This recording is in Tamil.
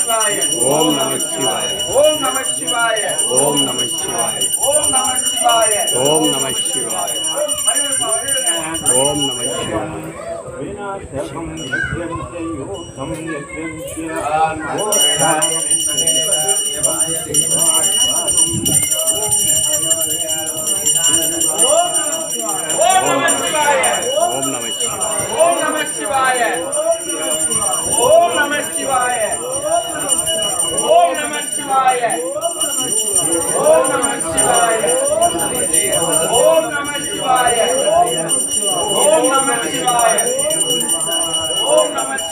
शिवाय ओम नमः शिवाय ओम नमः शिवाय ओम नमः शिवाय ओम नमः शिवाय ओम नमः शिवाय ओम नमः शिवाय विनाशकं नित्यं च योगं नित्यं च आत्मोत्थानं